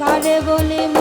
কারে বলি